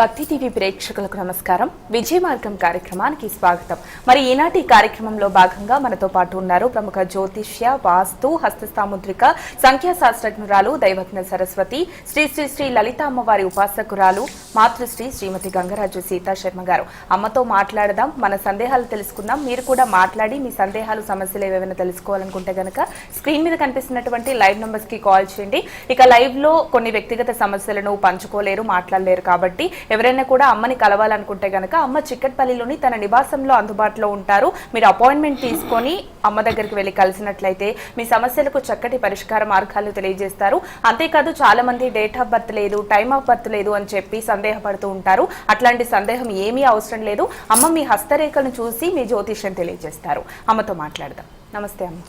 భక్తి టీవీ ప్రేక్షకులకు నమస్కారం. విజయ మార్గం కార్యక్రమానికి స్వాగతం. మరి ఈనాటి కార్యక్రమంలో భాగంగా మనతో పాటు ఉన్నారు ప్రముఖ జ్యోతిష్య వాస్తు హస్తసాముద్రిక సంఖ్యాశాస్త్రజ్ఞురాలు దైవజ్ఞ సరస్వతి శ్రీ శ్రీ శ్రీ లలిత అమ్మవారి ఉపాసకురాలు మాతృశ్రీ శ్రీమతి గంగరాజు సీతా శర్మ గారు. అమ్మతో మాట్లాడదాం మన సందేహాలు తెలుసుకుందాం. మీరు కూడా మాట్లాడి మీ సందేహాలు సమస్యలు ఏవైనా తెలుసుకోవాలనుకుంటే గనక స్క్రీన్ మీద కనిపిస్తున్నటువంటి లైవ్ నంబర్స్కి కాల్ చేయండి. ఇక లైవ్లో కొన్ని వ్యక్తిగత సమస్యలను పంచుకోలేరు మాట్లాడలేరు కాబట్టి ఎవరైనా కూడా అమ్మని కలవాలనుకుంటే గనక అమ్మ చిక్కట్పల్లిలోని తన నివాసంలో అందుబాటులో ఉంటారు. మీరు అపాయింట్మెంట్ తీసుకొని అమ్మ దగ్గరికి వెళ్ళి కలిసినట్లయితే మీ సమస్యలకు చక్కటి పరిష్కార మార్గాలు తెలియజేస్తారు. అంతేకాదు చాలా మంది డేట్ ఆఫ్ బర్త్ లేదు టైమ్ ఆఫ్ బర్త్ లేదు అని చెప్పి సందేహపడుతూ ఉంటారు. అట్లాంటి సందేహం ఏమీ అవసరం లేదు. అమ్మ మీ హస్తరేఖలను చూసి మీ జ్యోతిష్యం తెలియజేస్తారు. అమ్మతో మాట్లాడదాం. నమస్తే అమ్మ.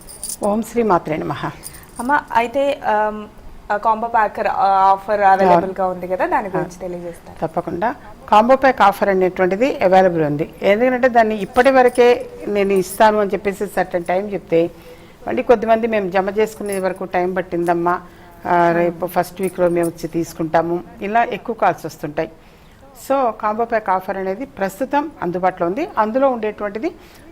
ఓం శ్రీ మాత్రే నమః. అమ్మ అయితే కాంబో ప్యాకర్ ఆఫర్ అవైలబుల్గా ఉంది కదా దాని గురించి తెలియజేస్తారు తప్పకుండా. కాంబో ప్యాక్ ఆఫర్ అనేటువంటిది అవైలబుల్ ఉంది. ఎందుకంటే దాన్ని ఇప్పటి వరకే నేను ఇస్తాను అని చెప్పేసి సర్టన్ టైం చెప్తే మళ్ళీ కొద్దిమంది మేము జమ చేసుకునే వరకు టైం పట్టిందమ్మా. రేపు ఫస్ట్ వీక్లో మేము వచ్చి తీసుకుంటాము. ఇలా ఎక్కువ కాల్స్ వస్తుంటాయి. సో కాంబో ప్యాక్ ఆఫర్ అనేది ప్రస్తుతం అందుబాటులో ఉంది. అందులో ఉండేటువంటిది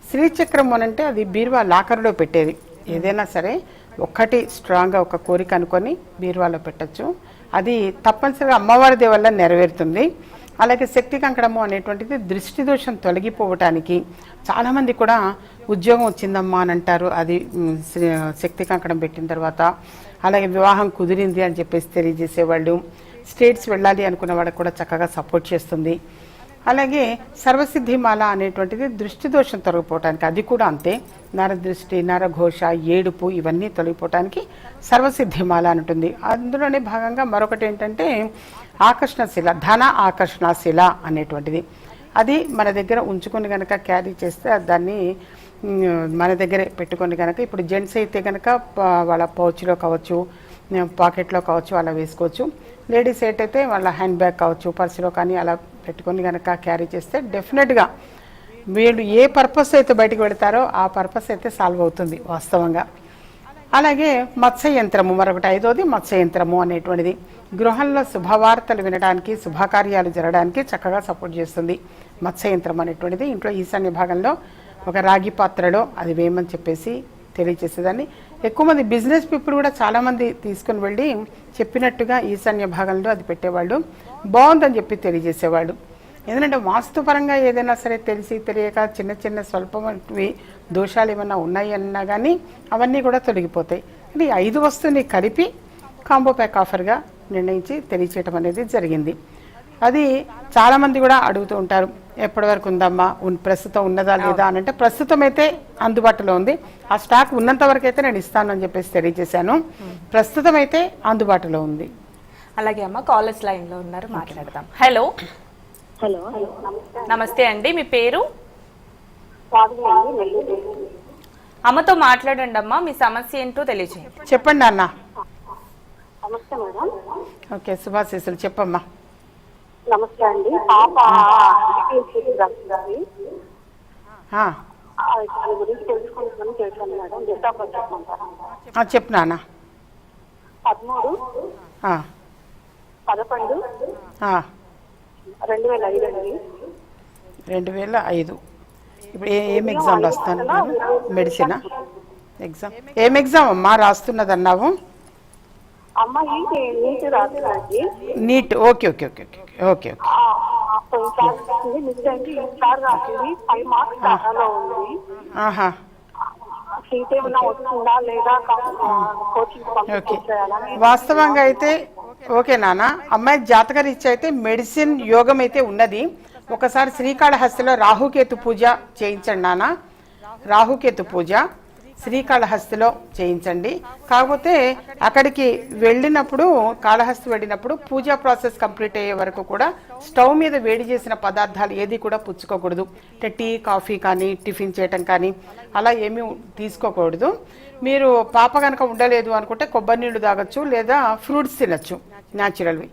శ్రీచక్రం అని అంటే అది బీరువా లాకర్లో పెట్టేది. ఏదైనా సరే ఒక్కటి స్ట్రాంగ్గా ఒక కోరిక అనుకొని బీరువాలో పెట్టచ్చు. అది తప్పనిసరిగా అమ్మవారి వల్ల నెరవేరుతుంది. అలాగే శక్తి కంకణము అనేటువంటిది దృష్టి దోషం తొలగిపోవటానికి చాలామంది కూడా ఉద్యోగం వచ్చిందమ్మా అని అంటారు. అది శ్రీ- శక్తి కంకణం పెట్టిన తర్వాత అలాగే వివాహం కుదిరింది అని చెప్పేసి తెలియజేసేవాళ్ళు స్టేట్స్ వెళ్ళాలి అనుకున్న వాళ్ళకి కూడా చక్కగా సపోర్ట్ చేస్తుంది. అలాగే సర్వసిద్ధిమాల అనేటువంటిది దృష్టి దోషం తొలగిపోవటానికి అది కూడా అంతే. నరదృష్టి నరఘోష ఏడుపు ఇవన్నీ తొలగిపోవటానికి సర్వసిద్ధిమాల అని ఉంటుంది. అందులోనే భాగంగా మరొకటి ఏంటంటే ఆకర్షణ శిల ధన ఆకర్షణ శిల అనేటువంటిది. అది మన దగ్గర ఉంచుకొని కనుక క్యారీ చేస్తే దాన్ని మన దగ్గరే పెట్టుకొని కనుక ఇప్పుడు జెంట్స్ అయితే కనుక వాళ్ళ పౌచ్లో కావచ్చు పాకెట్లో కావచ్చు అలా వేసుకోవచ్చు. లేడీస్ ఏంటైతే వాళ్ళ హ్యాండ్ బ్యాగ్ కావచ్చు పర్సులో కానీ అలా పెట్టుకొని కనుక క్యారీ చేస్తే డెఫినెట్గా వీళ్ళు ఏ పర్పస్ అయితే బయటకు పెడతారో ఆ పర్పస్ అయితే సాల్వ్ అవుతుంది వాస్తవంగా. అలాగే మత్స్య యంత్రము మరొకటి ఐదోది మత్స్య యంత్రము అనేటువంటిది. గృహంలో శుభవార్తలు వినడానికి శుభకార్యాలు జరగడానికి చక్కగా సపోర్ట్ చేస్తుంది మత్స్య యంత్రం అనేటువంటిది. ఇంట్లో ఈశాన్య భాగంలో ఒక రాగి పాత్రలో అది వేయమని చెప్పేసి తెలియజేసేదాన్ని. ఎక్కువ మంది బిజినెస్ పీపుల్ కూడా చాలామంది తీసుకుని వెళ్ళి చెప్పినట్టుగా ఈశాన్య భాగంలో అది పెట్టేవాళ్ళు. బాగుందని చెప్పి తెలియజేసేవాళ్ళు. ఎందుకంటే వాస్తుపరంగా ఏదైనా సరే తెలిసి తెలియక చిన్న చిన్న స్వల్పమైనవి దోషాలు ఏమైనా ఉన్నాయి అన్నా కానీ అవన్నీ కూడా తొలగిపోతాయి. ఇది ఐదు వస్తువుని కలిపి కాంబో ప్యాక్ ఆఫర్గా నిర్ణయించి తెలియచేయటం అనేది జరిగింది. అది చాలామంది కూడా అడుగుతూ ఉంటారు ఎప్పటి వరకు ఉందమ్మా ప్రస్తుతం ఉన్నదా లేదా? అని అంటే ప్రస్తుతం అయితే అందుబాటులో ఉంది. ఆ స్టాక్ ఉన్నంత వరకు అయితే నేను ఇస్తాను అని చెప్పేసి తెలియజేశాను. ప్రస్తుతం అయితే అందుబాటులో ఉంది. అలాగే అమ్మ కాలర్స్ లైన్లో ఉన్నారు మాట్లాడదాం. హలో హలో నమస్తే అండి మీ పేరు? అమ్మతో మాట్లాడండి అమ్మా మీ సమస్య ఏంటో తెలియజేయండి చెప్పండి అన్న. నమస్తే మేడం. ఓకే శుభాశీస్సులు చెప్పమ్మా. నమస్తే అండి. పాప చెప్పు నాన్న. పదమూడు. పదకొండు. రెండు వేల ఐదు. అండి రెండు వేల ఐదు. ఇప్పుడు ఏ ఎగ్జామ్ రాస్తాను మెడిసినా? ఎగ్జామ్? ఏం ఎగ్జామ్ అమ్మా? రాస్తున్నది అన్నావు NEET okay okay okay okay okay okay. వాస్తవంగా అయితే ఓకే నాన్న అమ్మాయి జాతక రీత్యా అయితే మెడిసిన్ యోగం అయితే ఉన్నది. ఒకసారి శ్రీకాళహస్తిలో రాహుకేతు పూజ చేయించండి నాన్న రాహుకేతు పూజ. శ్రీకాళహస్తిలో చేయించండి. కాకపోతే అక్కడికి వెళ్ళినప్పుడు కాళహస్తి వెళ్ళినప్పుడు పూజా ప్రాసెస్ కంప్లీట్ అయ్యే వరకు కూడా స్టవ్ మీద వేడి చేసిన పదార్థాలు ఏది కూడా పుచ్చుకోకూడదు. అంటే టీ కాఫీ కానీ టిఫిన్ చేయటం కానీ అలా ఏమీ తీసుకోకూడదు. మీరు పాప కనుక ఉండలేదు అనుకుంటే కొబ్బరి నీళ్ళు తాగొచ్చు లేదా ఫ్రూట్స్ తినచ్చు న్యాచురల్వి.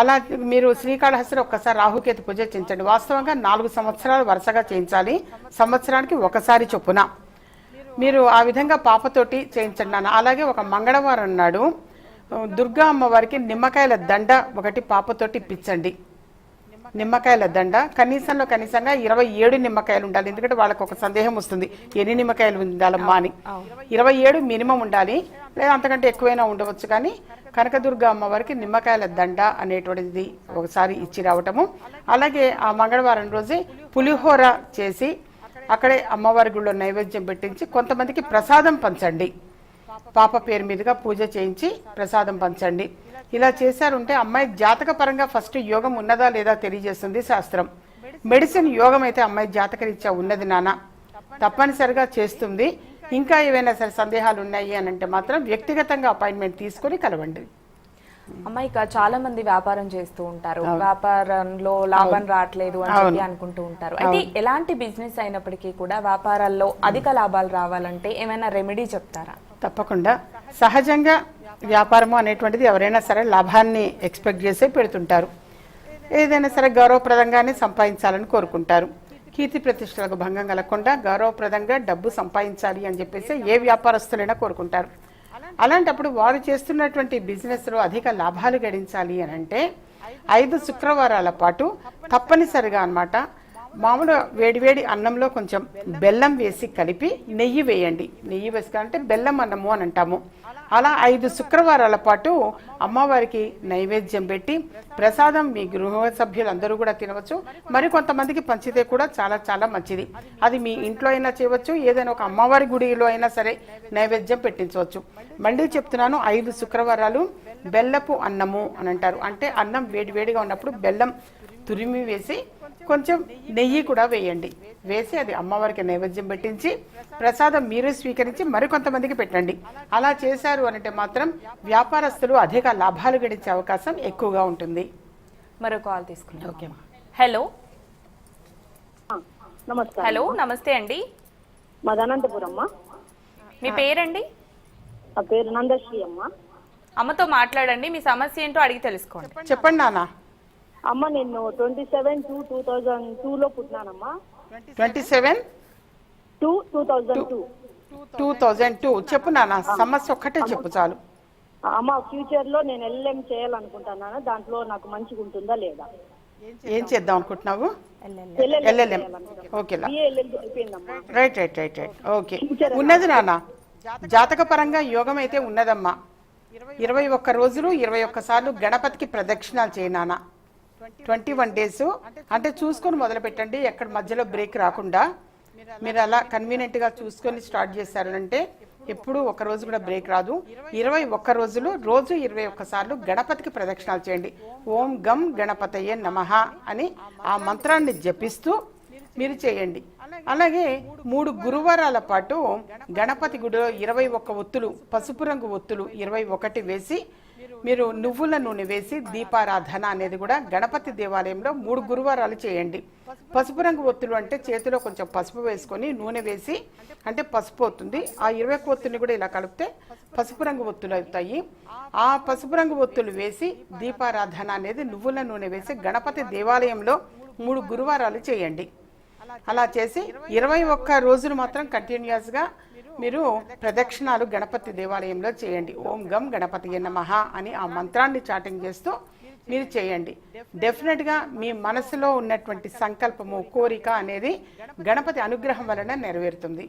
అలా మీరు శ్రీకాళహస్తిలో ఒక్కసారి రాహుకేతు పూజ చేయించండి. వాస్తవంగా నాలుగు సంవత్సరాలు వరుసగా చేయించాలి. సంవత్సరానికి ఒకసారి చొప్పున. మీరు ఆ విధంగా పాపతోటి చేయించండి నాన్న. అలాగే ఒక మంగళవారం నాడు దుర్గా అమ్మవారికి నిమ్మకాయల దండ ఒకటి పాపతోటి ఇప్పించండి. నిమ్మకాయల దండ. కనీసంలో కనీసంగా ఇరవై ఏడు నిమ్మకాయలు ఉండాలి. ఎందుకంటే వాళ్ళకి ఒక సందేహం వస్తుంది. ఎన్ని నిమ్మకాయలు ఉండాలమ్మా అని. ఇరవై ఏడు మినిమం ఉండాలి. లేదా అంతకంటే ఎక్కువైనా ఉండవచ్చు కానీ కనకదుర్గ అమ్మవారికి నిమ్మకాయల దండ అనేటువంటిది ఒకసారి ఇచ్చి రావటము. అలాగే ఆ మంగళవారం రోజే పులిహోర చేసి అక్కడే అమ్మవారి గుళ్ళో నైవేద్యం పెట్టించి కొంతమందికి ప్రసాదం పంచండి. పాప పేరు మీదుగా పూజ చేయించి ప్రసాదం పంచండి. ఇలా చేశారుంటే అమ్మాయి జాతక పరంగా ఫస్ట్ యోగం ఉన్నదా లేదా తెలియజేస్తుంది శాస్త్రం. మెడిసిన్ యోగం అయితే అమ్మాయి జాతకరీత్యా ఉన్నది నాన్న. తప్పనిసరిగా చేస్తుంది. ఇంకా ఏవైనా సరే సందేహాలు ఉన్నాయి అని అంటే మాత్రం వ్యక్తిగతంగా అపాయింట్మెంట్ తీసుకొని కలవండి. అమ్మాయి ఇక చాలా మంది వ్యాపారం చేస్తూ ఉంటారు. వ్యాపారంలో లాభం రావట్లేదు అని చెప్పి అనుకుంటూ ఉంటారు. అయితే ఎలాంటి బిజినెస్ అయినప్పటికీ కూడా వ్యాపారాల్లో అధిక లాభాలు రావాలంటే ఏమైనా రెమెడీ చెప్తారా? తప్పకుండా. సహజంగా వ్యాపారము అనేటువంటిది ఎవరైనా సరే లాభాన్ని ఎక్స్పెక్ట్ చేసే పెడుతుంటారు. ఏదైనా సరే గౌరవప్రదంగానే సంపాదించాలని కోరుకుంటారు. కీర్తి ప్రతిష్టలకు భంగం కలగకుండా గౌరవప్రదంగా డబ్బు సంపాదించాలి అని చెప్పేసి ఏ వ్యాపారస్తులైనా కోరుకుంటారు. అలాంటప్పుడు వారు చేస్తున్నటువంటి బిజినెస్లో అధిక లాభాలు గడించాలి అని అంటే ఐదు శుక్రవారాల పాటు తప్పనిసరిగా అన్నమాట మామూలు వేడివేడి అన్నంలో కొంచెం బెల్లం వేసి కలిపి నెయ్యి వేయండి. నెయ్యి వేసుకుంటే బెల్లం అన్నము అని అంటాము. అలా ఐదు శుక్రవారాల పాటు అమ్మవారికి నైవేద్యం పెట్టి ప్రసాదం మీ గృహ సభ్యులందరూ కూడా తినవచ్చు. మరి కొంతమందికి పంచితే కూడా చాలా చాలా మంచిది. అది మీ ఇంట్లో అయినా చేయవచ్చు ఏదైనా ఒక అమ్మవారి గుడిలో అయినా సరే నైవేద్యం పెట్టించవచ్చు. మళ్ళీ చెప్తున్నాను ఐదు శుక్రవారాలు బెల్లపు అన్నము అని అంటారు. అంటే అన్నం వేడివేడిగా ఉన్నప్పుడు బెల్లం తురిమి వేసి కొంచెం నెయ్యి కూడా వేయండి. వేసి అది అమ్మవారికి నైవేద్యం పెట్టించి ప్రసాదం మీరు స్వీకరించి మరికొంతమందికి పెట్టండి. అలా చేశారు అంటే మాత్రం వ్యాపారస్తులు అధిక లాభాలు గడించే అవకాశం ఎక్కువగా ఉంటుంది. మరో కాల్ తీసుకుందాం ఓకే హలో. నమస్కారం. హలో నమస్తే అండి. మాది అనంతపురం అమ్మ మీ పేరండి? నా పేరు నందశ్రీ అమ్మ. అమ్మతో మాట్లాడండి మీ సమస్య ఏంటో అడిగి తెలుసుకోండి. చెప్పండి నాన్న. అమ్మ నేను twenty seven two two thousand టూలో పుట్టినానమ్మా. Twenty seven two two thousand two two thousand two చెప్పు నాన్న సమస్య ఒక్కటే చెప్పు చాలు. అమ్మ ఫ్యూచర్లో నేను ఎల్ఎం చేయాలనుకుంటున్నాను దాంట్లో నాకు మంచిగా ఉంటుందా లేదా? ఏం చేద్దాం అనుకుంటున్నావు. ఎల్ఎల్ఎం అయిపోయిందమ్మా. Right right right right. Okay. ఉన్నది నాన్న. జాతక పరంగా యోగం అయితే ఉన్నదమ్మా ఇరవై ఒక్క రోజులు ఇరవై ఒక్క సార్లు గణపతికి ప్రదక్షిణాలు చేయి నాన్న. ట్వంటీ వన్ డేస్ అంటే చూసుకొని మొదలు పెట్టండి ఎక్కడ మధ్యలో బ్రేక్ రాకుండా. మీరు అలా కన్వీనియంట్గా చూసుకొని స్టార్ట్ చేశారంటే ఎప్పుడు ఒక రోజు కూడా బ్రేక్ రాదు. ఇరవై ఒక్క రోజులు రోజు ఇరవై ఒక్కసార్లు గణపతికి ప్రదక్షిణాలు చేయండి. ఓం గం గణపతయ్య నమః అని ఆ మంత్రాన్ని జపిస్తూ మీరు చేయండి. అలాగే మూడు గురువారాల పాటు గణపతి గుడిలో ఇరవై ఒక్క ఒత్తులు పసుపు రంగు ఒత్తులు ఇరవై ఒకటి వేసి మీరు నువ్వుల నూనె వేసి దీపారాధన అనేది కూడా గణపతి దేవాలయంలో మూడు గురువారాలు చేయండి. పసుపు రంగు ఒత్తులు అంటే చేతిలో కొంచెం పసుపు వేసుకొని నూనె వేసి అంటే పసుపు అవుతుంది ఆ ఇరవై ఒక్క ఒత్తుని కూడా ఇలా కలిపితే పసుపు రంగు ఒత్తులు అవుతాయి. ఆ పసుపు రంగు ఒత్తులు వేసి దీపారాధన అనేది నువ్వుల నూనె వేసి గణపతి దేవాలయంలో మూడు గురువారాలు చేయండి. అలా చేసి ఇరవై ఒక్క రోజులు మాత్రం కంటిన్యూస్గా గా మీరు ప్రదక్షిణాలు గణపతి దేవాలయంలో చేయండి. ఓం గం గణపతి నమః అని ఆ మంత్రాన్ని చాటింగ్ చేస్తూ మీరు చేయండి. డెఫినెట్గా మీ మనసులో ఉన్నటువంటి సంకల్పము కోరిక అనేది గణపతి అనుగ్రహం వలన నెరవేరుతుంది.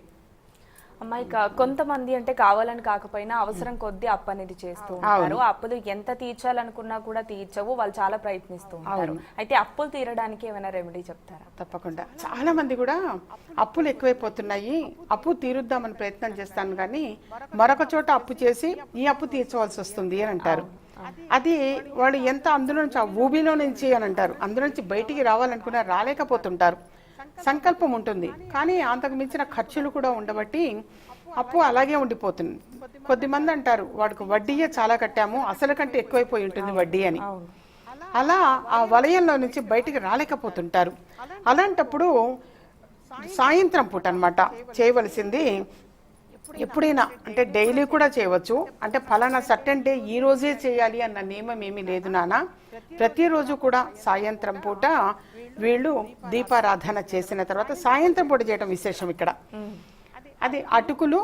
అమ్మాయి కొంతమంది అంటే కావాలని కాకపోయినా అవసరం కొద్దీ అప్పు అనేది చేస్తూ ఉంటారు. అప్పులు ఎంత తీర్చాలనుకున్నా కూడా తీర్చవు. వాళ్ళు చాలా ప్రయత్నిస్తూ ఉంటారు. అయితే అప్పులు తీరడానికి ఏమైనా రెమెడీ చెప్తారా? తప్పకుండా. చాలా మంది కూడా అప్పులు ఎక్కువైపోతున్నాయి. అప్పు తీరుద్దామని ప్రయత్నం చేస్తాను కానీ మరొక చోట అప్పు చేసి ఈ అప్పు తీర్చవలసి వస్తుంది అని అంటారు. అది వాళ్ళు ఎంత అందులో నుంచి ఆ ఊబిలో నుంచి అని అంటారు. అందులో నుంచి బయటికి రావాలనుకున్నా రాలేకపోతుంటారు. సంకల్పం ఉంటుంది. కానీ అంతకు మించిన ఖర్చులు కూడా ఉండబట్టి అప్పు అలాగే ఉండిపోతుంది. కొద్దిమంది అంటారు వాడికి వడ్డీయే చాలా కట్టాము అసలు కంటే ఎక్కువైపోయి ఉంటుంది వడ్డీ అని. అలా ఆ వలయంలో నుంచి బయటికి రాలేకపోతుంటారు. అలాంటప్పుడు సాయంత్రం పూట అనమాట చేయవలసింది ఎప్పుడైనా అంటే డైలీ కూడా చేయవచ్చు. అంటే ఫలానా సర్టెన్ డే ఈ రోజే చేయాలి అన్న నియమం ఏమీ లేదు నాన్న. ప్రతిరోజు కూడా సాయంత్రం పూట వీళ్ళు దీపారాధన చేసిన తర్వాత సాయంత్రం పూట చేయడం విశేషం ఇక్కడ. అది అటుకులు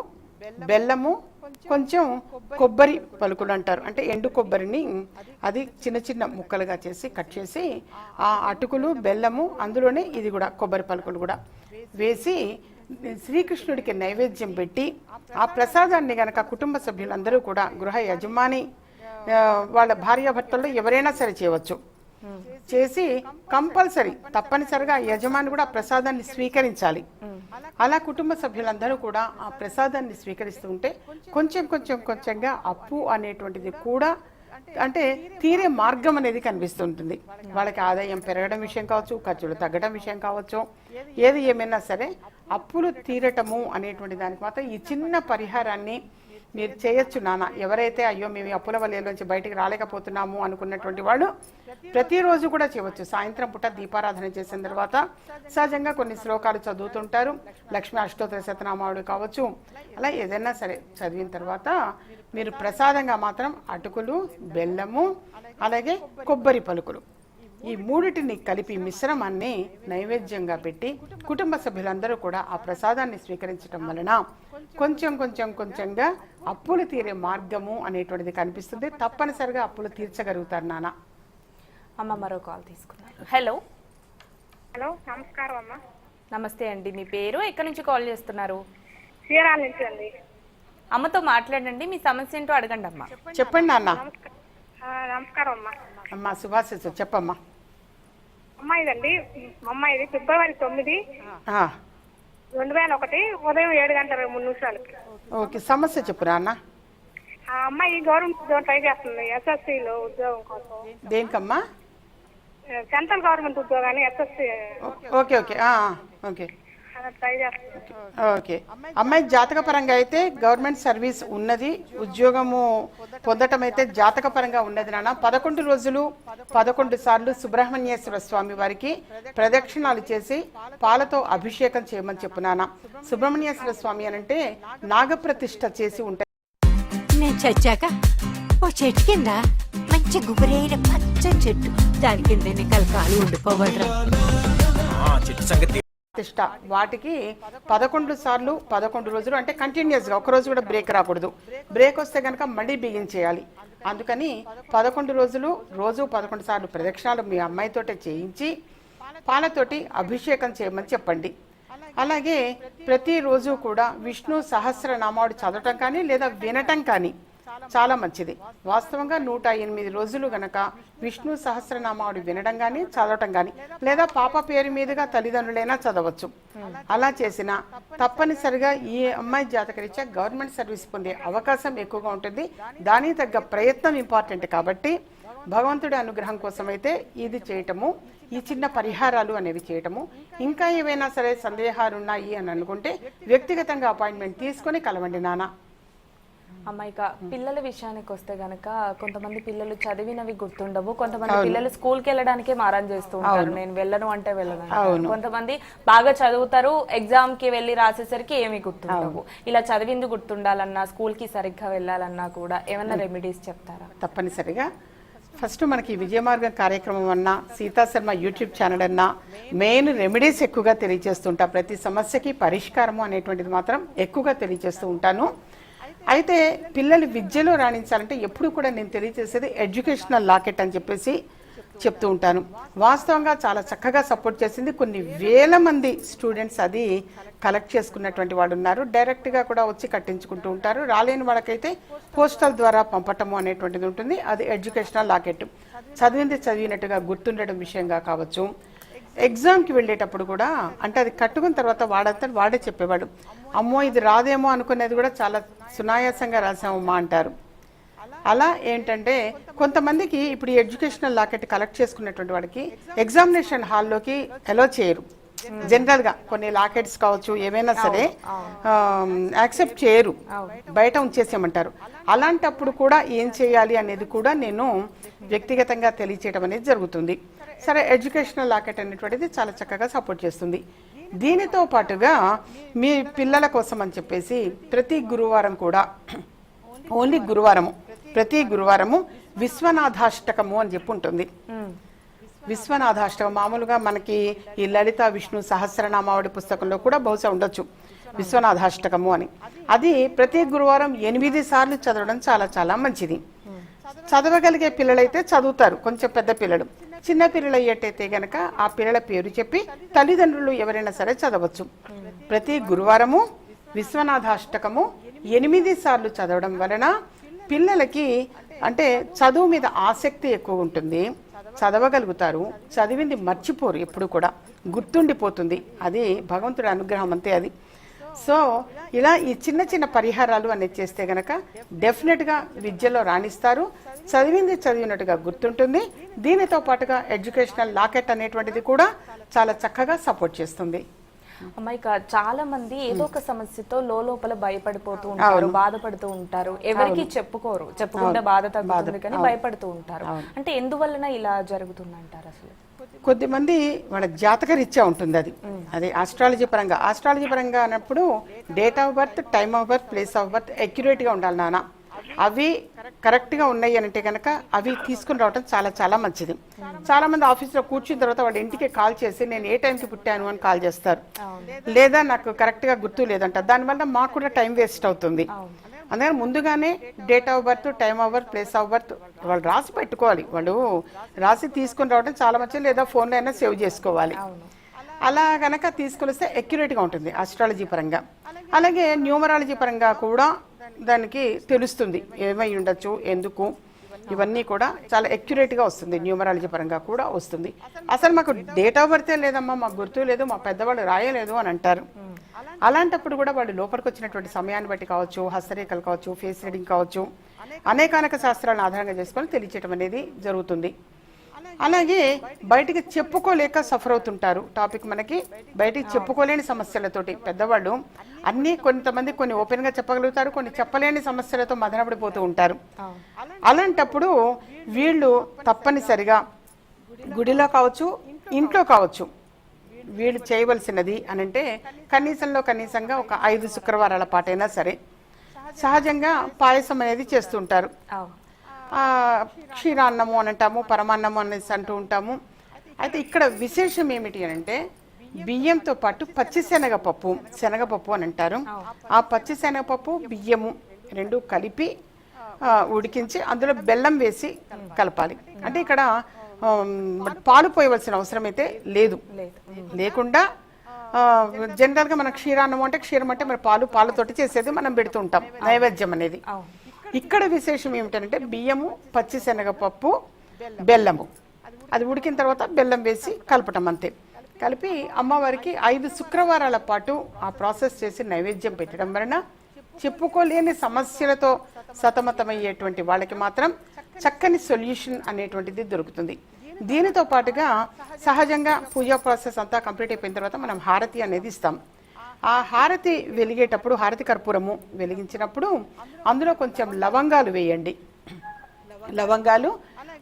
బెల్లము కొంచెం కొబ్బరి పలుకులు అంటారు. అంటే ఎండు కొబ్బరిని అది చిన్న చిన్న ముక్కలుగా చేసి కట్ చేసి ఆ అటుకులు బెల్లము అందులోనే ఇది కూడా కొబ్బరి పలుకులు కూడా వేసి శ్రీకృష్ణుడికి నైవేద్యం పెట్టి ఆ ప్రసాదాన్ని గనక కుటుంబ సభ్యులందరూ కూడా గృహ యజమాని వాళ్ళ భార్యాభర్తల్లో ఎవరైనా సరే చేయవచ్చు. చేసి కంపల్సరీ తప్పనిసరిగా యజమాని కూడా ప్రసాదాన్ని స్వీకరించాలి. అలా కుటుంబ సభ్యులందరూ కూడా ఆ ప్రసాదాన్ని స్వీకరిస్తూ ఉంటే కొంచెం కొంచెం కొంచెంగా అప్పు అనేటువంటిది కూడా అంటే తీరే మార్గం అనేది కనిపిస్తుంటుంది. వాళ్ళకి ఆదాయం పెరగడం విషయం కావచ్చు ఖర్చులు తగ్గడం విషయం కావచ్చు ఏది ఏమైనా సరే అప్పులు తీరటము అనేటువంటి దానికి మాత్రం ఈ చిన్న పరిహారాన్ని మీరు చేయొచ్చు నాన్న. ఎవరైతే అయ్యో మేము అప్పుల వలయంలోంచి బయటికి రాలేకపోతున్నాము అనుకున్నటువంటి వాళ్ళు ప్రతిరోజు కూడా చేయవచ్చు. సాయంత్రం పూట దీపారాధన చేసిన తర్వాత సహజంగా కొన్ని శ్లోకాలు చదువుతుంటారు. లక్ష్మీ అష్టోత్తర శతనామావుడు కావచ్చు. అలా ఏదైనా సరే చదివిన తర్వాత మీరు ప్రసాదంగా మాత్రం అటుకులు బెల్లము అలాగే కొబ్బరి పలుకులు. ఈ మూడిటిని కలిపి మిశ్రమాన్ని నైవేద్యంగా పెట్టి కుటుంబ సభ్యులందరూ కూడా ఆ ప్రసాదాన్ని స్వీకరించడం వలన కొంచెం కొంచెం కొంచెంగా అప్పులు తీరే మార్గము అనేటువంటిది కనిపిస్తుంది. తప్పనిసరిగా అప్పులు తీర్చగలుగుతారు నాన్న. అమ్మ మరో కాల్ తీసుకున్నారు హలో. హలో నమస్కారం అమ్మా. నమస్తే అండి మీ పేరు? ఎక్కడి నుంచి కాల్ చేస్తున్నారు? చీరాల నుంచి అండి. అమ్మతో మాట్లాడండి మీ సమస్య ఏంటో అడగండి అమ్మా. చెప్పండి నాన్న. ఆ, నమస్కారం అమ్మా. అమ్మా సుభాషిస్ చెప్పమ్మా. అమ్మా ఇదండి మా అమ్మాయిది ఫిబ్రవరి తొమ్మిది ఆ, రెండు వేల ఒకటి ఉదయం ఏడు గంటల ఇరవై మూడు నిమిషాలకి. ఓకే సమస్య చెప్పు నాన్న. ఆ అమ్మాయి గవర్నమెంట్ ఉద్యోగం ట్రై చేస్తుంది ఎస్ఎస్సిలో ఉద్యోగం కోసం. దేనికమ్మా? సెంట్రల్ గవర్నమెంట్ ఉద్యోగాన్ని SSC. Okay okay okay. Okay. అమ్మాయి జాతక పరంగా అయితే గవర్నమెంట్ సర్వీస్ ఉన్నది. ఉద్యోగము పొందటం అయితే జాతక పరంగా ఉన్నది నాన్న. పదకొండు రోజులు పదకొండు సార్లు సుబ్రహ్మణ్యేశ్వర స్వామి వారికి ప్రదక్షిణాలు చేసి పాలతో అభిషేకం చేయమని చెప్పు నాన్న. సుబ్రహ్మణ్యేశ్వర స్వామి అని అంటే నాగప్రతిష్ఠ చేసి ఉంటాయి. నేను చచ్చాక ఓ చెట్టు కింద మంచి గుబురైన పచ్చని చెట్టు. దాని కింద ఎన్నికల కాలు ఉండిపోవడరా ఆ చెట్టు సంగతి ప్రతిష్ట వాటికి పదకొండు సార్లు పదకొండు రోజులు అంటే కంటిన్యూస్గా ఒకరోజు కూడా బ్రేక్ రాకూడదు. బ్రేక్ వస్తే కనుక మళ్ళీ బిగించేయాలి అందుకని పదకొండు రోజులు రోజు పదకొండు సార్లు ప్రదక్షిణాలు మీ అమ్మాయితోటే చేయించి పాలతోటి అభిషేకం చేయమని చెప్పండి. అలాగే ప్రతిరోజు కూడా విష్ణు సహస్రనామాడు చదవటం కానీ లేదా వినటం కానీ చాలా మంచిది. వాస్తవంగా నూట ఎనిమిది రోజులు గనక విష్ణు సహస్రనామాడు వినడం కానీ చదవటం కానీ లేదా పాప పేరు మీదుగా తల్లిదండ్రులైనా చదవచ్చు. అలా చేసిన తప్పనిసరిగా ఈ అమ్మాయి జాతకరీత్యా గవర్నమెంట్ సర్వీస్ పొందే అవకాశం ఎక్కువగా ఉంటుంది. దానికి తగ్గ ప్రయత్నం ఇంపార్టెంట్ కాబట్టి భగవంతుడి అనుగ్రహం కోసమైతే ఇది చేయటము ఈ చిన్న పరిహారాలు అనేవి చేయటము. ఇంకా ఏవైనా సరే సందేహాలు ఉన్నాయి అని అనుకుంటే వ్యక్తిగతంగా అపాయింట్మెంట్ తీసుకొని కలవండి నానా అమ్మ ఇక పిల్లల విషయానికి వస్తే గనక కొంతమంది పిల్లలు చదివినవి గుర్తుండవు కొంతమంది పిల్లలు స్కూల్కి వెళ్ళడానికే మారం చేస్తూ ఉంటారు. నేను వెళ్ళను అంటే వెళ్ళను. కొంతమంది బాగా చదువుతారు ఎగ్జామ్కి వెళ్ళి రాసేసరికి ఏమి గుర్తుండవు. ఇలా చదివింది గుర్తుండాలన్నా స్కూల్కి సరిగ్గా వెళ్ళాలన్నా కూడా ఏమైనా రెమెడీస్ చెప్తారా? తప్పనిసరిగా. ఫస్ట్ మనకి విజయమార్గం కార్యక్రమం అన్నా సీతా శర్మ యూట్యూబ్ ఛానల్ అన్నా మెయిన్ రెమెడీస్ ఎక్కువగా తెలియజేస్తుంటా ప్రతి సమస్యకి పరిష్కారము అనేటువంటిది మాత్రం ఎక్కువగా తెలియజేస్తూ ఉంటాను. అయితే పిల్లలు విద్యలో రాణించాలంటే ఎప్పుడు కూడా నేను తెలియజేసేది ఎడ్యుకేషనల్ లాకెట్ అని చెప్పేసి చెప్తూ ఉంటాను. వాస్తవంగా చాలా చక్కగా సపోర్ట్ చేసింది కొన్ని వేల మంది స్టూడెంట్స్ అది కలెక్ట్ చేసుకున్నటువంటి వాళ్ళు ఉన్నారు. డైరెక్ట్గా కూడా వచ్చి కట్టించుకుంటూ ఉంటారు. రాలేని వాళ్ళకైతే పోస్టల్ ద్వారా పంపటము అనేటువంటిది ఉంటుంది. అది ఎడ్యుకేషనల్ లాకెట్. చదివింది చదివినట్టుగా గుర్తుండడం విషయంగా కావచ్చు. ఎగ్జామ్కి వెళ్ళేటప్పుడు కూడా అంటే అది కట్టుకున్న తర్వాత వాడంతా వాడే చెప్పేవాడు. అమ్మో ఇది రాదేమో అనుకునేది కూడా చాలా సునాయాసంగా రాసామమ్మా అంటారు. అలా ఏంటంటే కొంతమందికి ఇప్పుడు ఈ ఎడ్యుకేషనల్ లాకెట్ కలెక్ట్ చేసుకున్నటువంటి వాడికి ఎగ్జామినేషన్ హాల్లోకి ఎలో చేయరు. జనరల్గా కొన్ని లాకెట్స్ కావచ్చు ఏమైనా సరే యాక్సెప్ట్ చేయరు. బయట ఉంచేసేయమంటారు. అలాంటప్పుడు కూడా ఏం చేయాలి అనేది కూడా నేను వ్యక్తిగతంగా తెలియచేయడం అనేది జరుగుతుంది. సరే ఎడ్యుకేషనల్ లాకెట్ అనేటువంటిది చాలా చక్కగా సపోర్ట్ చేస్తుంది. దీనితో పాటుగా మీ పిల్లల కోసం అని చెప్పేసి ప్రతి గురువారం కూడా ఓన్లీ గురువారము ప్రతి గురువారము విశ్వనాథాష్టకము అని చెప్పి ఉంటుంది. విశ్వనాథాష్టకం మామూలుగా మనకి ఈ లలిత విష్ణు సహస్రనామావళి పుస్తకంలో కూడా బహుశా ఉండొచ్చు. విశ్వనాథాష్టకము అని. అది ప్రతి గురువారం ఎనిమిది సార్లు చదవడం చాలా చాలా మంచిది. చదవగలిగే పిల్లలైతే చదువుతారు. కొంచెం పెద్ద పిల్లలు. చిన్న పిల్లలు అయ్యేటైతే గనక ఆ పిల్లల పేరు చెప్పి తల్లిదండ్రులు ఎవరైనా సరే చదవచ్చు. ప్రతి గురువారము విశ్వనాథాష్టకము ఎనిమిది సార్లు చదవడం వలన పిల్లలకి అంటే చదువు మీద ఆసక్తి ఎక్కువ ఉంటుంది. చదవగలుగుతారు. చదివింది మర్చిపోరు ఎప్పుడు కూడా. గుర్తుండిపోతుంది. అది భగవంతుడి అనుగ్రహం అంతే అది. సో ఇలా ఈ చిన్న చిన్న పరిహారాలు అనేది చేస్తే గనక డెఫినెట్గా విద్యలో రాణిస్తారు. చదివింది చదివినట్టుగా గుర్తుంటుంది. దీనితో పాటుగా ఎడ్యుకేషనల్ లాకెట్ అనేటువంటిది కూడా చాలా చక్కగా సపోర్ట్ చేస్తుంది. అమ్మాయిక చాలా మంది ఏదో ఒక సమస్యతో లోపల భయపడిపోతూ ఉంటారు బాధపడుతూ ఉంటారు. ఎవరికి చెప్పుకోరు. చెప్పుకుంటే బాధ తగ్గుతుంది కానీ భయపడుతూ ఉంటారు. అంటే ఎందువలన ఇలా జరుగుతుందంటారు అసలు? కొద్దిమంది వాళ్ళ జాతక రీత్యా ఉంటుంది అది. అది ఆస్ట్రాలజీ పరంగా. ఆస్ట్రాలజీ పరంగా అన్నప్పుడు date of birth time of birth place of బర్త్గా ఉండాలి నాన్న. అవి కరెక్ట్గా ఉన్నాయి అంటే కనుక అవి తీసుకుని రావడం చాలా చాలా మంచిది. చాలా మంది ఆఫీస్లో కూర్చున్న తర్వాత వాళ్ళ ఇంటికి కాల్ చేసి నేను ఏ టైంకి పుట్టాను? అని కాల్ చేస్తారు. లేదా నాకు కరెక్ట్గా గుర్తు లేదంట. దానివల్ల మాకు కూడా టైం వేస్ట్ అవుతుంది. అందుకని ముందుగానే date of birth time of birth place of birth వాళ్ళు రాసి పెట్టుకోవాలి. వాళ్ళు రాసి తీసుకుని రావడం చాలా మంచిది. లేదా ఫోన్లో అయినా సేవ్ చేసుకోవాలి. అలా కనుక తీసుకొస్తే అక్యురేట్గా ఉంటుంది ఆస్ట్రాలజీ పరంగా. అలాగే న్యూమరాలజీ పరంగా కూడా దానికి తెలుస్తుంది. ఏమై ఉండొచ్చు ఎందుకు? ఇవన్నీ కూడా చాలా అక్యురేట్గా వస్తుంది. న్యూమరాలజీ పరంగా కూడా వస్తుంది. అసలు మాకు డేట్ ఆఫ్ బర్తే లేదమ్మా. మాకు గుర్తు లేదు. మా పెద్దవాళ్ళు రాయలేదు అని అంటారు. అలాంటప్పుడు కూడా వాళ్ళు లోపలికి వచ్చినటువంటి సమయాన్ని బట్టి కావచ్చు హస్తరేఖలు కావచ్చు ఫేస్ రీడింగ్ కావచ్చు అనేకానేక శాస్త్రాలను ఆధారంగా చేసుకొని తెలియచేయడం అనేది జరుగుతుంది. అలాగే బయటికి చెప్పుకోలేక సఫర్ అవుతుంటారు. టాపిక్ మనకి బయటికి చెప్పుకోలేని సమస్యలతోటి పెద్దవాళ్ళు అన్ని కొంతమంది కొన్ని ఓపెన్గా చెప్పగలుగుతారు కొన్ని చెప్పలేని సమస్యలతో మదనపడిపోతూ ఉంటారు. అలాంటప్పుడు వీళ్ళు తప్పనిసరిగా గుడిలో కావచ్చు ఇంట్లో కావచ్చు వీళ్ళు చేయవలసినది అని అంటే కనీసంలో కనీసంగా ఒక ఐదు శుక్రవారాల పాటైనా సరే సహజంగా పాయసం అనేది చేస్తుంటారు. క్షీరాన్నము అని అంటాము పరమాన్నము అనేసి అంటూ ఉంటాము. అయితే ఇక్కడ విశేషం ఏమిటి అని అంటే బియ్యంతో పాటు పచ్చి శనగపప్పు శనగపప్పు అని అంటారు. ఆ పచ్చి శనగపప్పు బియ్యము రెండు కలిపి ఉడికించి అందులో బెల్లం వేసి కలపాలి. అంటే ఇక్కడ పాలు పోయవలసిన అవసరం అయితే లేదు. లేకుండా జనరల్గా మన క్షీరాన్నం అంటే క్షీరం అంటే మరి పాలు పాలతోటి చేసేది మనం పెడుతుంటాం నైవేద్యం. అనేది. ఇక్కడ విశేషం ఏమిటంటే బియ్యము పచ్చి శనగపప్పు బెల్లము. అది ఉడికిన తర్వాత బెల్లం వేసి కలపటం అంతే. కలిపి అమ్మవారికి ఐదు శుక్రవారాల పాటు ఆ ప్రాసెస్ చేసి నైవేద్యం పెట్టడం వలన చెప్పుకోలేని సమస్యలతో సతమతమయ్యేటువంటి వాళ్ళకి మాత్రం చక్కని సొల్యూషన్ అనేటువంటిది దొరుకుతుంది. దీనితో పాటుగా సహజంగా పూజా ప్రాసెస్ అంతా కంప్లీట్ అయిపోయిన తర్వాత మనం హారతి అనేది ఇస్తాం. ఆ హారతి వెలిగేటప్పుడు హారతి కర్పూరము వెలిగించినప్పుడు అందులో కొంచెం లవంగాలు వేయండి. లవంగాలు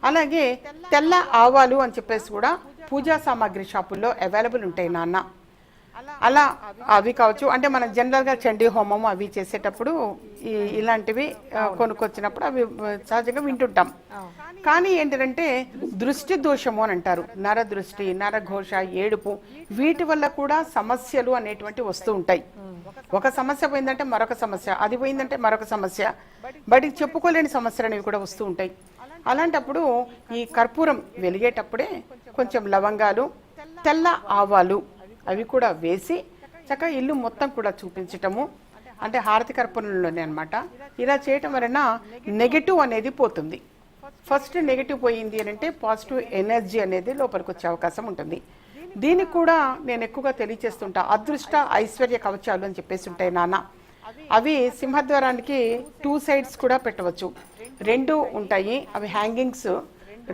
అలాగే తెల్ల ఆవాలు అని చెప్పేసి కూడా పూజా సామాగ్రి షాపుల్లో అవైలబుల్ ఉంటాయి నాన్న. అలా అవి కావచ్చు. అంటే మనం జనరల్గా చండీ హోమం అవి చేసేటప్పుడు ఇలాంటివి కొనుక్కొచ్చినప్పుడు అవి సహజంగా వింటుంటాం. కానీ ఏంటంటే దృష్టి దోషము అని అంటారు. నర దృష్టి నరఘోష ఏడుపు వీటి వల్ల కూడా సమస్యలు అనేటువంటి వస్తూ ఉంటాయి. ఒక సమస్య పోయిందంటే మరొక సమస్య అది పోయిందంటే మరొక సమస్య. బయటికి చెప్పుకోలేని సమస్యలు అనేవి కూడా వస్తూ ఉంటాయి. అలాంటప్పుడు ఈ కర్పూరం వెలిగేటప్పుడే కొంచెం లవంగాలు తెల్ల ఆవాలు అవి కూడా వేసి చక్కగా ఇల్లు మొత్తం కూడా చూపించటము. అంటే హారతి కర్పూరంలోనే అనమాట ఇలా చేయటం వలన నెగిటివ్ అనేది పోతుంది. ఫస్ట్ నెగిటివ్ పోయింది అని అంటే పాజిటివ్ ఎనర్జీ అనేది లోపలికి వచ్చే అవకాశం ఉంటుంది. దీనికి కూడా నేను ఎక్కువగా తెలియచేస్తుంటా. అదృష్ట ఐశ్వర్య కవచాలు అని చెప్పేసి ఉంటాయి నాన్న. అవి సింహద్వారానికి టూ సైడ్స్ కూడా పెట్టవచ్చు. రెండు ఉంటాయి. అవి హ్యాంగింగ్స్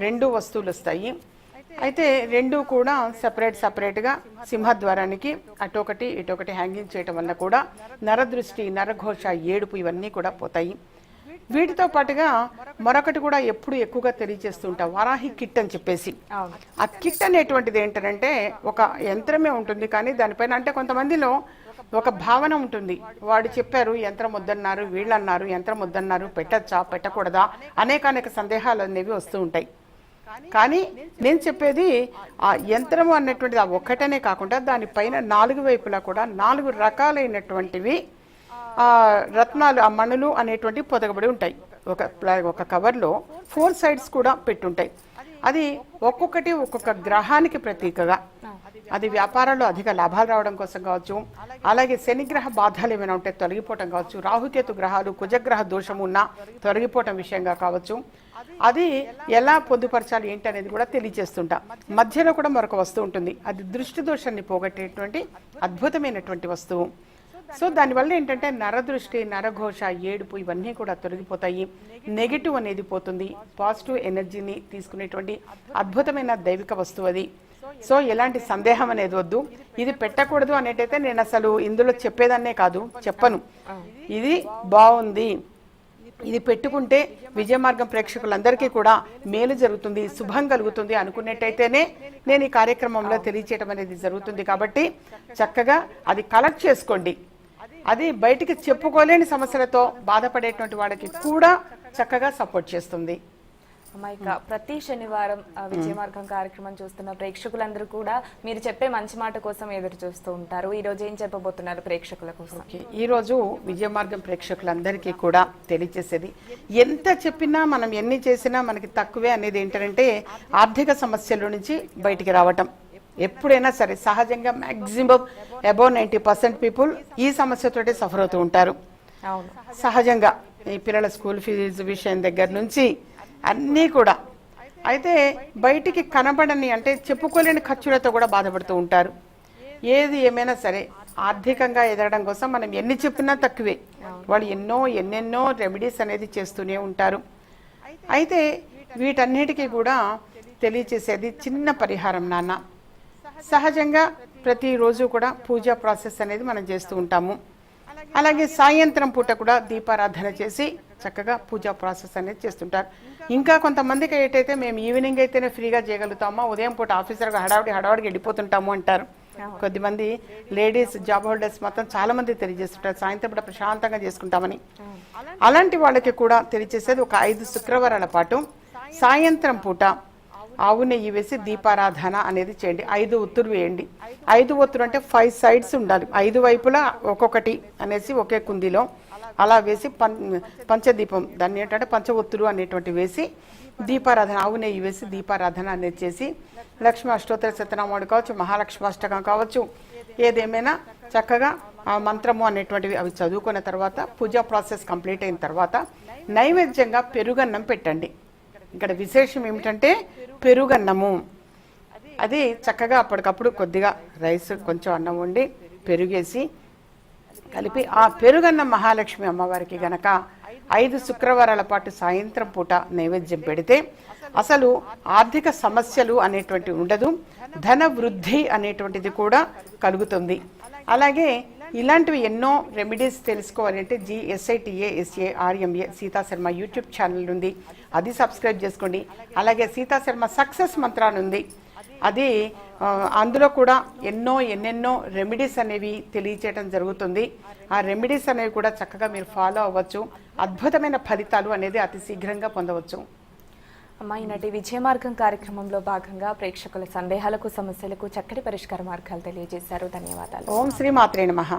రెండు వస్తువులు వస్తాయి. అయితే రెండు కూడా సపరేట్ సపరేట్గా సింహద్వారానికి అటొకటి ఇటొకటి హ్యాంగింగ్ చేయటం వల్ల కూడా నరదృష్టి నరఘోష ఏడుపు ఇవన్నీ కూడా పోతాయి. వీటితో పాటుగా మరొకటి కూడా ఎప్పుడు ఎక్కువగా తెలియజేస్తుంటా. వారాహి కిట్ అని చెప్పేసి. ఆ కిట్ అనేటువంటిది ఏంటంటే ఒక యంత్రమే ఉంటుంది కానీ దానిపైన అంటే కొంతమందిలో ఒక భావన ఉంటుంది. వాడు చెప్పారు యంత్రం వద్దన్నారు వీళ్ళు అన్నారు యంత్రం వద్దన్నారు పెట్టచ్చా పెట్టకూడదా? అనేక అనేక సందేహాలు అనేవి వస్తూ ఉంటాయి. కానీ నేను చెప్పేది ఆ యంత్రము అన్నటువంటిది ఆ ఒక్కటనే కాకుండా దానిపైన నాలుగు వైపులా కూడా నాలుగు రకాలైనటువంటివి ఆ రత్నాలు ఆ మణులు అనేటువంటి పొదగబడి ఉంటాయి. ఒక ప్లా- ఒక కవర్లో ఫోర్ సైడ్స్ కూడా పెట్టుంటాయి. అది ఒక్కొక్కటి ఒక్కొక్క గ్రహానికి ప్రతీకగా. అది వ్యాపారాల్లో అధిక లాభాలు రావడం కోసం కావచ్చు అలాగే శనిగ్రహ బాధలు ఏమైనా ఉంటే తొలగిపోవటం కావచ్చు రాహుకేతు గ్రహాలు కుజగ్రహ దోషం ఉన్నా తొలగిపోవటం విషయంగా కావచ్చు అది ఎలా పొందుపరచాలి ఏంటి అనేది కూడా తెలియజేస్తుంటా. మధ్యలో కూడా మరొక వస్తువు ఉంటుంది. అది దృష్టి దోషాన్ని పోగొట్టేటువంటి అద్భుతమైనటువంటి వస్తువు. సో దానివల్ల ఏంటంటే నరదృష్టి నరఘోష ఏడుపు ఇవన్నీ కూడా తొలగిపోతాయి. నెగిటివ్ అనేది పోతుంది. పాజిటివ్ ఎనర్జీని తీసుకునేటువంటి అద్భుతమైన దైవిక వస్తువు అది. సో ఎలాంటి సందేహం అనేది వద్దు. ఇది పెట్టకూడదు అనేటైతే నేను అసలు ఇందులో చెప్పేదాన్నే కాదు. చెప్పను. ఇది బాగుంది. ఇది పెట్టుకుంటే విజయ మార్గం ప్రేక్షకులందరికీ కూడా మేలు జరుగుతుంది శుభం కలుగుతుంది అనుకున్నట్టయితేనే నేను ఈ కార్యక్రమంలో తెలియచేయడం అనేది జరుగుతుంది కాబట్టి చక్కగా అది కలెక్ట్ చేసుకోండి. అది బయటికి చెప్పుకోలేని సమస్యలతో బాధపడేటువంటి వాళ్ళకి కూడా చక్కగా సపోర్ట్ చేస్తుంది. ప్రతి శనివారం విజయ మార్గం కార్యక్రమం చూస్తున్న ప్రేక్షకులందరూ కూడా మీరు చెప్పే మంచి మాట కోసం ఎదురు చూస్తూ ఉంటారు. ఈ రోజు ఏం చెప్పబోతున్నారు ప్రేక్షకుల కోసం? ఓకే ఈరోజు విజయ మార్గం ప్రేక్షకులందరికీ కూడా తెలియజేసేది ఎంత చెప్పినా మనం ఎన్ని చేసినా మనకి తక్కువే అనేది ఏంటంటే ఆర్థిక సమస్యల నుంచి బయటికి రావటం. ఎప్పుడైనా సరే సహజంగా maximum above ninety percent people ఈ సమస్యతోటి సఫర్ అవుతూ ఉంటారు. సహజంగా ఈ పిల్లల స్కూల్ ఫీజు విషయం దగ్గర నుంచి అన్నీ కూడా. అయితే బయటికి కనబడని అంటే చెప్పుకోలేని ఖర్చులతో కూడా బాధపడుతూ ఉంటారు. ఏది ఏమైనా సరే ఆర్థికంగా ఎదగడం కోసం మనం ఎన్ని చెప్పినా తక్కువే. వాళ్ళు ఎన్నో ఎన్నెన్నో రెమెడీస్ అనేది చేస్తూనే ఉంటారు. అయితే వీటన్నిటికీ కూడా తెలియచేసేది చిన్న పరిహారం నాన్న. సహజంగా ప్రతిరోజు కూడా పూజా ప్రాసెస్ అనేది మనం చేస్తూ ఉంటాము. అలాగే సాయంత్రం పూట కూడా దీపారాధన చేసి చక్కగా పూజా ప్రాసెస్ అనేది చేస్తుంటారు. ఇంకా కొంతమందికి ఏంటైతే మేము ఈవినింగ్ అయితేనే ఫ్రీగా చేయగలుగుతామా ఉదయం పూట ఆఫీసర్గా హడావిడి హడావిడికి వెళ్ళిపోతుంటాము అంటారు. కొద్దిమంది లేడీస్ జాబ్ హోల్డర్స్ మొత్తం చాలా మంది తెలియజేస్తుంటారు. సాయంత్రం పూట ప్రశాంతంగా చేసుకుంటామని. అలాంటి వాళ్ళకి కూడా తెలియజేసేది ఒక ఐదు శుక్రవారాల పాటు సాయంత్రం పూట ఆవు నెయ్యి వేసి దీపారాధన అనేది చేయండి. ఐదు ఒత్తులు వేయండి. ఐదు ఒత్తులు అంటే ఫైవ్ సైడ్స్ ఉండాలి. ఐదు వైపులా ఒక్కొక్కటి అనేసి ఒకే కుందిలో అలా వేసి పం పంచదీపం దాన్ని ఏంటంటే పంచ ఒత్తులు అనేటువంటి వేసి దీపారాధన ఆవు నెయ్యి వేసి దీపారాధన అనేది చేసి లక్ష్మీ అష్టోత్తర సత్యనామాడు కావచ్చు మహాలక్ష్మి అష్టకం కావచ్చు ఏదేమైనా చక్కగా ఆ మంత్రము అనేటువంటివి అవి చదువుకున్న తర్వాత పూజా ప్రాసెస్ కంప్లీట్ అయిన తర్వాత నైవేద్యంగా పెరుగన్నం పెట్టండి. ఇక్కడ విశేషం ఏమిటంటే పెరుగన్నము. అది చక్కగా అప్పటికప్పుడు కొద్దిగా రైస్ కొంచెం అన్నం వండి పెరుగేసి కలిపి ఆ పెరుగన్న మహాలక్ష్మి అమ్మవారికి గనక ఐదు శుక్రవారాల పాటు సాయంత్రం పూట నైవేద్యం పెడితే అసలు ఆర్థిక సమస్యలు అనేటువంటి ఉండదు ధన వృద్ధి అనేటువంటిది కూడా కలుగుతుంది. అలాగే ఇలాంటివి ఎన్నో రెమెడీస్ తెలుసుకోవాలంటే GSITA SA RMA Sita Sarma YouTube channel ఉంది అది సబ్స్క్రైబ్ చేసుకోండి. అలాగే సీతాశర్మ సక్సెస్ మంత్రాన్ని ఉంది. అది అందులో కూడా ఎన్నో ఎన్నెన్నో రెమెడీస్ అనేవి తెలియచేయడం జరుగుతుంది. ఆ రెమెడీస్ అనేవి కూడా చక్కగా మీరు ఫాలో అవ్వచ్చు. అద్భుతమైన ఫలితాలు అనేది అతి శీఘ్రంగా పొందవచ్చు. అమ్మ ఈనాటి విజయ మార్గం కార్యక్రమంలో భాగంగా ప్రేక్షకుల సందేహాలకు సమస్యలకు చక్కటి పరిష్కార మార్గాలు తెలియజేశారు. ధన్యవాదాలు. ఓం శ్రీ మాత్రే నమః.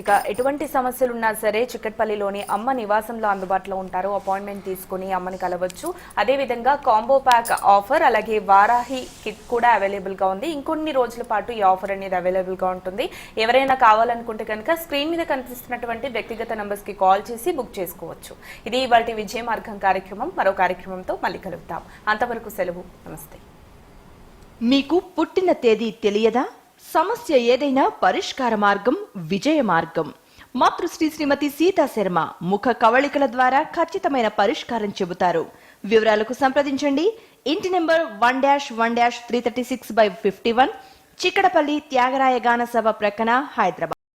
ఇక ఎటువంటి సమస్యలు ఉన్నా సరే చిక్కట్పల్లిలోని అమ్మ నివాసంలో అందుబాటులో ఉంటారు. అపాయింట్మెంట్ తీసుకుని అమ్మని కలవచ్చు. అదేవిధంగా కాంబో ప్యాక్ ఆఫర్ అలాగే వారాహి కిట్ కూడా అవైలబుల్గా ఉంది. ఇంకొన్ని రోజుల పాటు ఈ ఆఫర్ అనేది అవైలబుల్గా ఉంటుంది. ఎవరైనా కావాలనుకుంటే కనుక స్క్రీన్ మీద కనిపిస్తున్నటువంటి వ్యక్తిగత నంబర్స్కి కాల్ చేసి బుక్ చేసుకోవచ్చు. ఇది ఇవాళ విజయ మార్గం కార్యక్రమం. మరో కార్యక్రమంతో మళ్ళీ కలుగుతాం అంతవరకు సెలవు. నమస్తే. మీకు పుట్టిన తేదీ తెలియదా? సమస్య ఏదైనా పరిష్కార మార్గం విజయ మార్గం. మాతృశ్రీ శ్రీమతి సీతా శర్మ ముఖ కవళికల ద్వారా ఖచ్చితమైన పరిష్కారం చెబుతారు. వివరాలకు సంప్రదించండి. ఇంటి number one dash one dash three thirty six by fifty one Chikkadpally Tyagaraya Gana Sabha ప్రక్కన హైదరాబాద్.